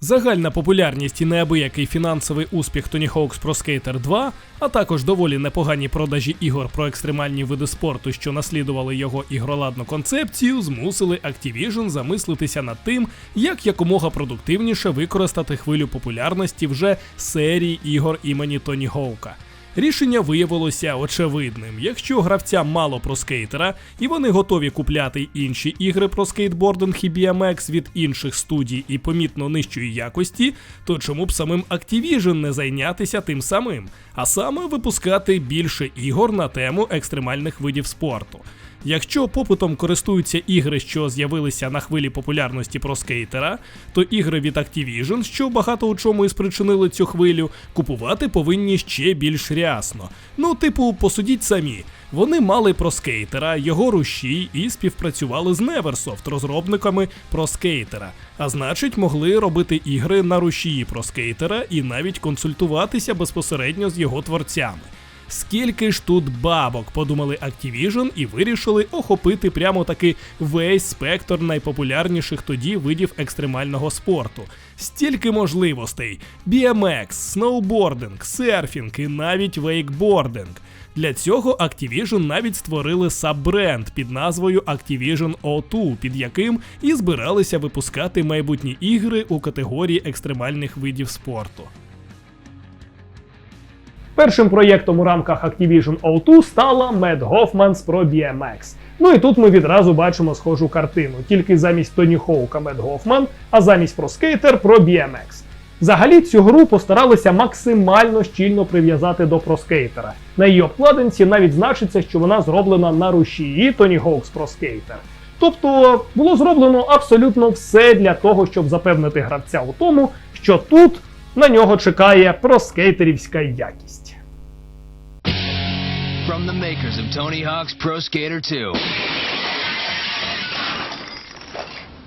Загальна популярність і неабиякий фінансовий успіх Tony Hawk's Pro Skater 2, а також доволі непогані продажі ігор про екстремальні види спорту, що наслідували його ігроладну концепцію, змусили Activision замислитися над тим, як якомога продуктивніше використати хвилю популярності вже серії ігор імені Тоні Хоука. Рішення виявилося очевидним. Якщо гравцям мало про скейтера, і вони готові купляти інші ігри про скейтбординг і BMX від інших студій і помітно нижчої якості, то чому б самим Activision не зайнятися тим самим, а саме випускати більше ігор на тему екстремальних видів спорту. Якщо попитом користуються ігри, що з'явилися на хвилі популярності про скейтера, то ігри від Activision, що багато у чому і спричинили цю хвилю, купувати повинні ще більш рясно. Ну, типу, посудіть самі. Вони мали про скейтера, його рушій і співпрацювали з Neversoft, розробниками про скейтера. А значить, могли робити ігри на рушії про скейтера і навіть консультуватися безпосередньо з його творцями. Скільки ж тут бабок, подумали Activision і вирішили охопити прямо таки весь спектр найпопулярніших тоді видів екстремального спорту. Стільки можливостей: BMX, сноубординг, серфінг і навіть вейкбординг. Для цього Activision навіть створили саббренд під назвою Activision O2, під яким і збиралися випускати майбутні ігри у категорії екстремальних видів спорту. Першим проєктом у рамках Activision O2 стала Mad Hoffman's Pro BMX. Ну і тут ми відразу бачимо схожу картину, тільки замість Тоні Хоука Мед Гофман, а замість про скейтер про BMX. Взагалі цю гру постаралися максимально щільно прив'язати до проскейтера. На її обкладинці навіть значиться, що вона зроблена на рушії Hawk's Pro Skater. Тобто було зроблено абсолютно все для того, щоб запевнити гравця у тому, що тут на нього чекає проскейтерівська якість. From the makers of Tony Hawk's Pro Skater 2.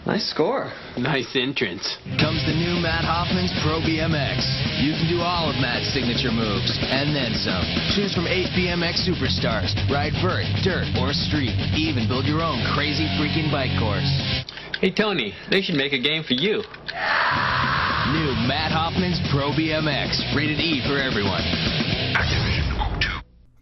Nice score. Nice entrance. Comes the new Matt Hoffman's Pro BMX. You can do all of Matt's signature moves, and then some. Choose from eight BMX superstars. Ride vert, dirt, or street. Even build your own crazy freaking bike course. Hey, Tony, they should make a game for you. New Matt Hoffman's Pro BMX. Rated E for everyone.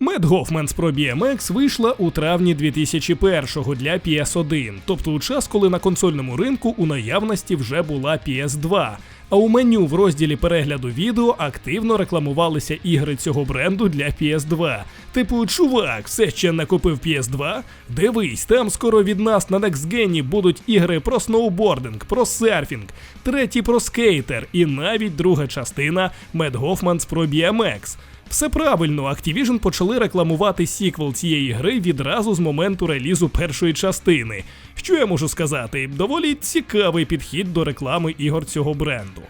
Mad Hoffman's Pro BMX вийшла у травні 2001-го для PS1, тобто у час, коли на консольному ринку у наявності вже була PS2. А у меню в розділі перегляду відео активно рекламувалися ігри цього бренду для PS2. Типу, чувак, все ще не купив PS2? Дивись, там скоро від нас на Next Gen будуть ігри про сноубординг, про серфінг, третій про скейтер і навіть друга частина Mad Hoffman's Pro BMX. Все правильно, Activision почали рекламувати сіквел цієї гри відразу з моменту релізу першої частини. Що я можу сказати? Доволі цікавий підхід до реклами ігор цього бренду.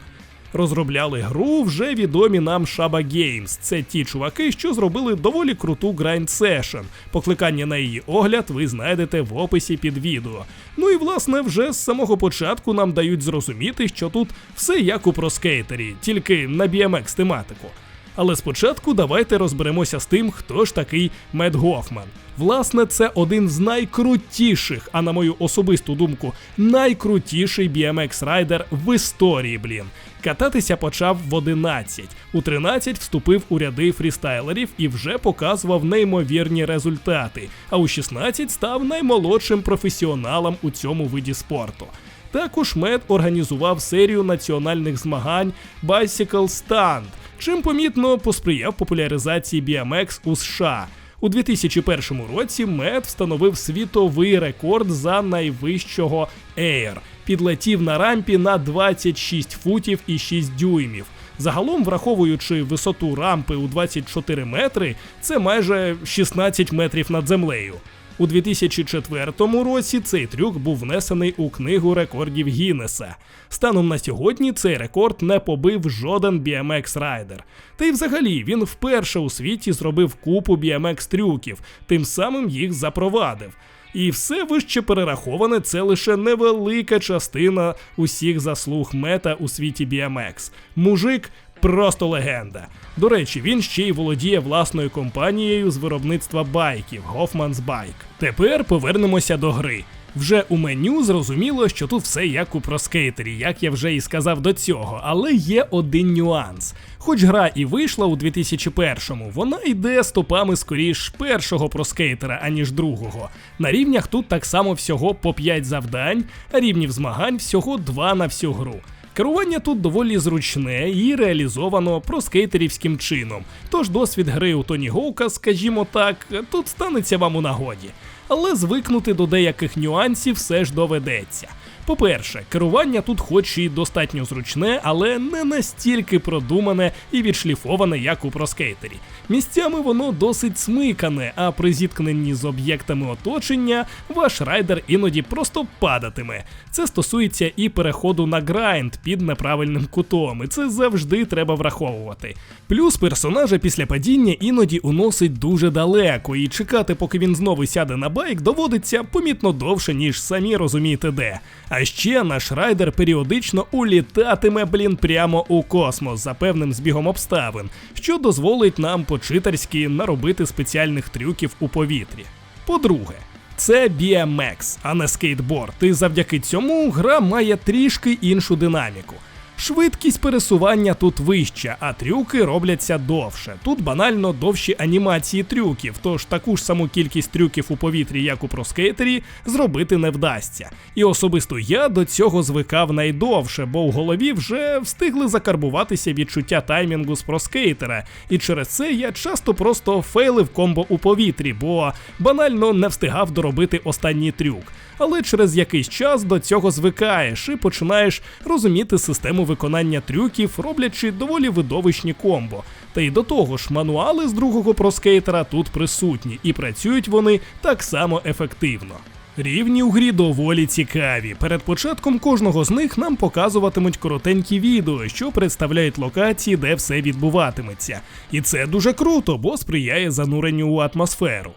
Розробляли гру вже відомі нам Shaba Games. Це ті чуваки, що зробили доволі круту Grind Session. Покликання на її огляд ви знайдете в описі під відео. Ну і власне вже з самого початку нам дають зрозуміти, що тут все як у проскейтері, тільки на BMX тематику. Але спочатку давайте розберемося з тим, хто ж такий Мед Гофман. Власне, це один з найкрутіших, а на мою особисту думку, найкрутіший BMX райдер в історії, блін. Кататися почав в 11, у 13 вступив у ряди фрістайлерів і вже показував неймовірні результати. А у 16 став наймолодшим професіоналом у цьому виді спорту. Також Мед організував серію національних змагань Bicycle Stand, чим помітно посприяв популяризації BMX у США. У 2001 році Мед встановив світовий рекорд за найвищого Air. Підлетів на рампі на 26 футів і 6 дюймів. Загалом, враховуючи висоту рампи у 24 метри, це майже 16 метрів над землею. У 2004 році цей трюк був внесений у книгу рекордів Гіннеса. Станом на сьогодні цей рекорд не побив жоден BMX райдер. Та й взагалі він вперше у світі зробив купу BMX трюків, тим самим їх запровадив. І все вище перераховане це лише невелика частина усіх заслуг мета у світі BMX. Мужик просто легенда. До речі, він ще й володіє власною компанією з виробництва байків Hoffman's Bike. Тепер повернемося до гри. Вже у меню зрозуміло, що тут все як у проскейтері, як я вже і сказав до цього, але є один нюанс. Хоч гра і вийшла у 2001-му, вона йде стопами скоріш першого проскейтера, аніж другого. На рівнях тут так само всього по 5 завдань, а рівнів змагань всього 2 на всю гру. Керування тут доволі зручне і реалізовано проскейтерівським чином, тож досвід гри у Тоні Гоука, скажімо так, тут станеться вам у нагоді. Але звикнути до деяких нюансів все ж доведеться. По-перше, керування тут хоч і достатньо зручне, але не настільки продумане і відшліфоване, як у проскейтері. Місцями воно досить смикане, а при зіткненні з об'єктами оточення ваш райдер іноді просто падатиме. Це стосується і переходу на грайнд під неправильним кутом, і це завжди треба враховувати. Плюс персонажа після падіння іноді уносить дуже далеко, і чекати, поки він знову сяде на байк, доводиться помітно довше, ніж самі розумієте де. А ще наш райдер періодично улітатиме, блін, прямо у космос за певним збігом обставин, що дозволить нам по-читерськи наробити спеціальних трюків у повітрі. По-друге, це BMX, а не скейтборд, і завдяки цьому гра має трішки іншу динаміку. Швидкість пересування тут вища, а трюки робляться довше. Тут банально довші анімації трюків, тож таку ж саму кількість трюків у повітрі, як у проскейтері, зробити не вдасться. І особисто я до цього звикав найдовше, бо в голові вже встигли закарбуватися відчуття таймінгу з проскейтера, і через це я часто просто фейлив комбо у повітрі, бо банально не встигав доробити останній трюк. Але через якийсь час до цього звикаєш і починаєш розуміти систему виконання трюків, роблячи доволі видовищні комбо. Та й до того ж, мануали з другого проскейтера тут присутні, і працюють вони так само ефективно. Рівні у грі доволі цікаві. Перед початком кожного з них нам показуватимуть коротенькі відео, що представляють локації, де все відбуватиметься. І це дуже круто, бо сприяє зануренню у атмосферу.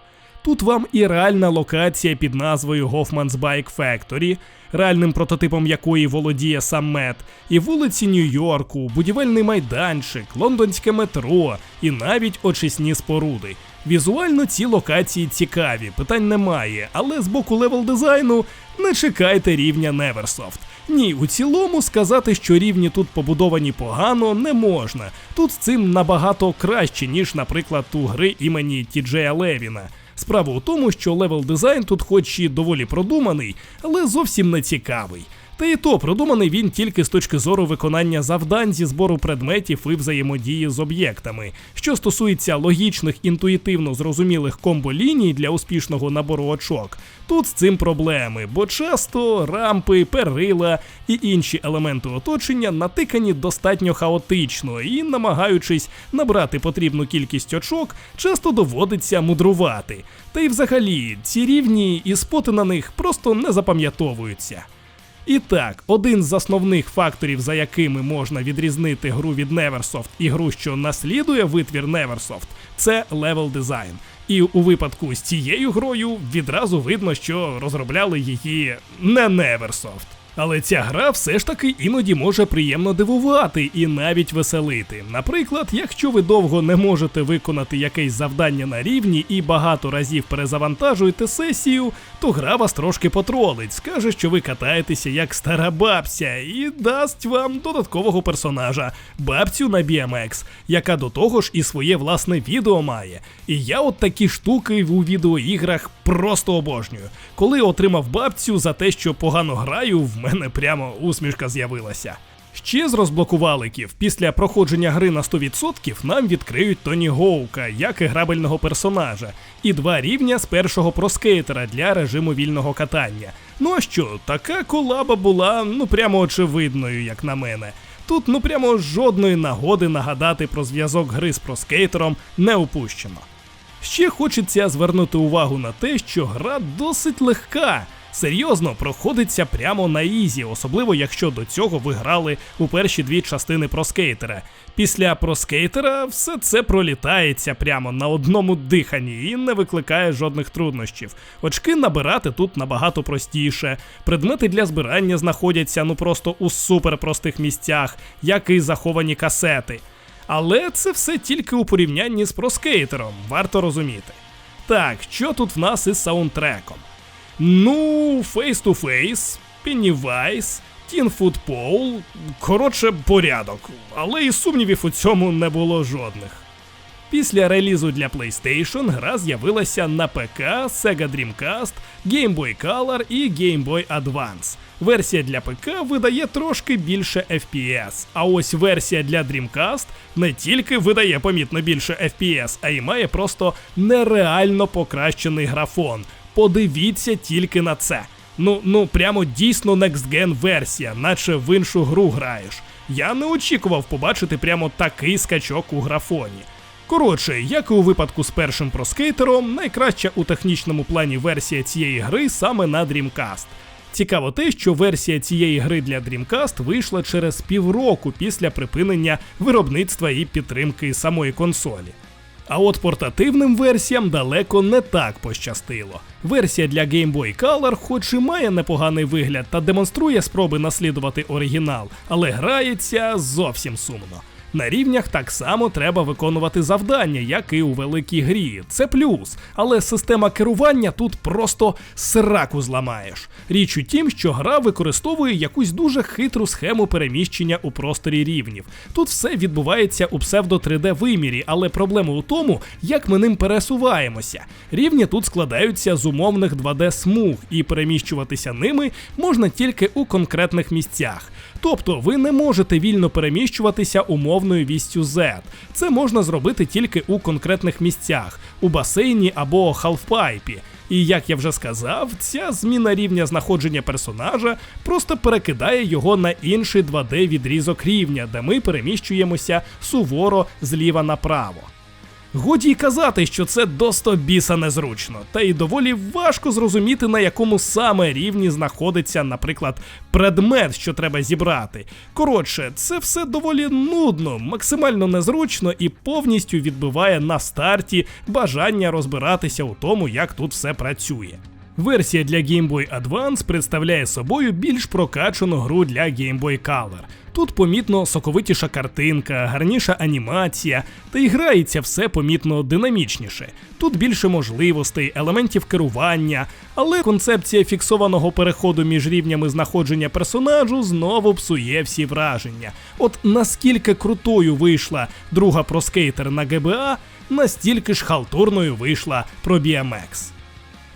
Тут вам і реальна локація під назвою Hoffman's Bike Factory, реальним прототипом якої володіє сам Мет, і вулиці Нью-Йорку, будівельний майданчик, лондонське метро і навіть очисні споруди. Візуально ці локації цікаві, питань немає, але з боку левел дизайну не чекайте рівня Neversoft. Ні, у цілому сказати, що рівні тут побудовані погано, не можна. Тут з цим набагато краще, ніж, наприклад, у гри імені Тіджея Левіна. Справа у тому, що левел дизайн тут хоч і доволі продуманий, але зовсім не цікавий. Та і то продуманий він тільки з точки зору виконання завдань зі збору предметів і взаємодії з об'єктами. Що стосується логічних, інтуїтивно зрозумілих комбо-ліній для успішного набору очок, тут з цим проблеми, бо часто рампи, перила і інші елементи оточення натикані достатньо хаотично і, намагаючись набрати потрібну кількість очок, часто доводиться мудрувати. Та й взагалі ці рівні і споти на них просто не запам'ятовуються. І так, один з основних факторів, за якими можна відрізнити гру від Neversoft і гру, що наслідує витвір Neversoft, це левел дизайн. І у випадку з цією грою відразу видно, що розробляли її не Neversoft. Але ця гра все ж таки іноді може приємно дивувати і навіть веселити. Наприклад, якщо ви довго не можете виконати якесь завдання на рівні і багато разів перезавантажуєте сесію, то гра вас трошки потролить, скаже, що ви катаєтеся як стара бабця, і дасть вам додаткового персонажа бабцю на BMX, яка до того ж і своє власне відео має. І я от такі штуки у відеоіграх просто обожнюю. Коли отримав бабцю за те, що погано граю, в мене прямо усмішка з'явилася. Ще з розблокуваликів, після проходження гри на 100% нам відкриють Тоні Гоука як і грабельного персонажа, і два рівня з першого проскейтера для режиму вільного катання. Ну а що, така колаба була ну прямо очевидною, як на мене. Тут ну прямо жодної нагоди нагадати про зв'язок гри з проскейтером не упущено. Ще хочеться звернути увагу на те, що гра досить легка. Серйозно проходиться прямо на ізі, особливо якщо до цього ви грали у перші дві частини проскейтера. Після проскейтера все це пролітається прямо на одному диханні і не викликає жодних труднощів. Очки набирати тут набагато простіше. Предмети для збирання знаходяться ну просто у суперпростих місцях, як і заховані касети. Але це все тільки у порівнянні з проскейтером, варто розуміти. Так, що тут в нас із саундтреком? Ну, Face to Face, Pennywise, Teen Football, коротше, порядок. Але і сумнівів у цьому не було жодних. Після релізу для PlayStation гра з'явилася на ПК, Sega Dreamcast, Game Boy Color і Game Boy Advance. Версія для ПК видає трошки більше FPS, а ось версія для Dreamcast не тільки видає помітно більше FPS, а й має просто нереально покращений графон. Подивіться тільки на це. Ну, ну прямо дійсно Next Gen версія, наче в іншу гру граєш. Я не очікував побачити прямо такий скачок у графоні. Коротше, як і у випадку з першим проскейтером, найкраща у технічному плані версія цієї гри саме на Dreamcast. Цікаво те, що версія цієї гри для Dreamcast вийшла через півроку після припинення виробництва і підтримки самої консолі. А от портативним версіям далеко не так пощастило. Версія для Game Boy Color, хоч і має непоганий вигляд та демонструє спроби наслідувати оригінал, але грається зовсім сумно. На рівнях так само треба виконувати завдання, як і у великій грі. Це плюс, але система керування тут просто сраку зламаєш. Річ у тім, що гра використовує якусь дуже хитру схему переміщення у просторі рівнів. Тут все відбувається у псевдо 3D вимірі, але проблема у тому, як ми ним пересуваємося. Рівні тут складаються з умовних 2D смуг, і переміщуватися ними можна тільки у конкретних місцях. Тобто ви не можете вільно переміщуватися умовною вістю Z. Це можна зробити тільки у конкретних місцях, у басейні або халфпайпі. І як я вже сказав, ця зміна рівня знаходження персонажа просто перекидає його на інший 2D відрізок рівня, де ми переміщуємося суворо зліва направо. Годі й казати, що це досто біса незручно, та й доволі важко зрозуміти, на якому саме рівні знаходиться, наприклад, предмет, що треба зібрати. Коротше, це все доволі нудно, максимально незручно і повністю відбиває на старті бажання розбиратися у тому, як тут все працює. Версія для Game Boy Advance представляє собою більш прокачану гру для Game Boy Color. Тут помітно соковитіша картинка, гарніша анімація, та й грається все помітно динамічніше. Тут більше можливостей, елементів керування, але концепція фіксованого переходу між рівнями знаходження персонажу знову псує всі враження. От наскільки крутою вийшла друга про скейтер на ГБА, настільки ж халтурною вийшла про BMX.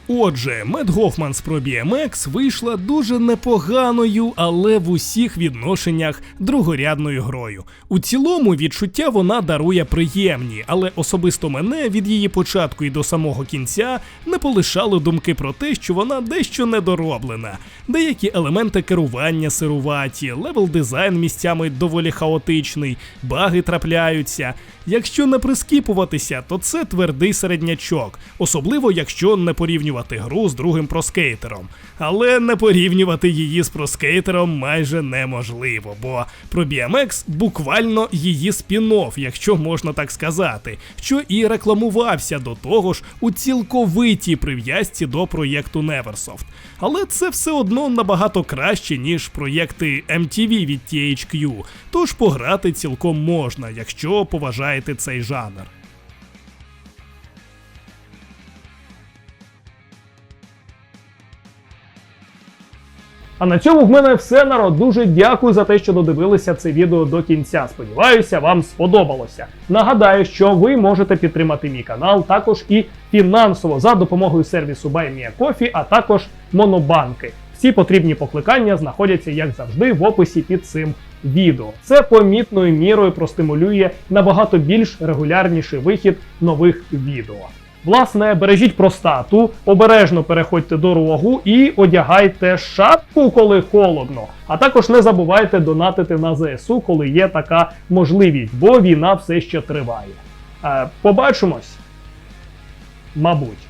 Отже, Мед Гофман з Pro BMX вийшла дуже непоганою, але в усіх відношеннях другорядною грою. У цілому відчуття вона дарує приємні, але особисто мене від її початку і до самого кінця не полишали думки про те, що вона дещо недороблена. Деякі елементи керування сируваті, левел дизайн місцями доволі хаотичний, баги трапляються. Якщо не прискіпуватися, то це твердий середнячок, особливо якщо не порівнювати гру з другим проскейтером. Але не порівнювати її з проскейтером майже неможливо, бо про BMX буквально її спін-офф, якщо можна так сказати, що і рекламувався до того ж у цілковитій прив'язці до проєкту Neversoft. Але це все одно набагато краще, ніж проєкти MTV від THQ, тож пограти цілком можна, якщо поважаєте цей жанр. А на цьому в мене все народ. Дуже дякую за те, що додивилися це відео до кінця. Сподіваюся, вам сподобалося. Нагадаю, що ви можете підтримати мій канал також і фінансово за допомогою сервісу BuyMeACoffee, а також Монобанки. Всі потрібні покликання знаходяться, як завжди, в описі під цим відео. Це помітною мірою простимулює набагато більш регулярніший вихід нових відео. Власне, бережіть простату, обережно переходьте дорогу і одягайте шапку, коли холодно. А також не забувайте донатити на ЗСУ, коли є така можливість, бо війна все ще триває. Е, побачимось, мабуть.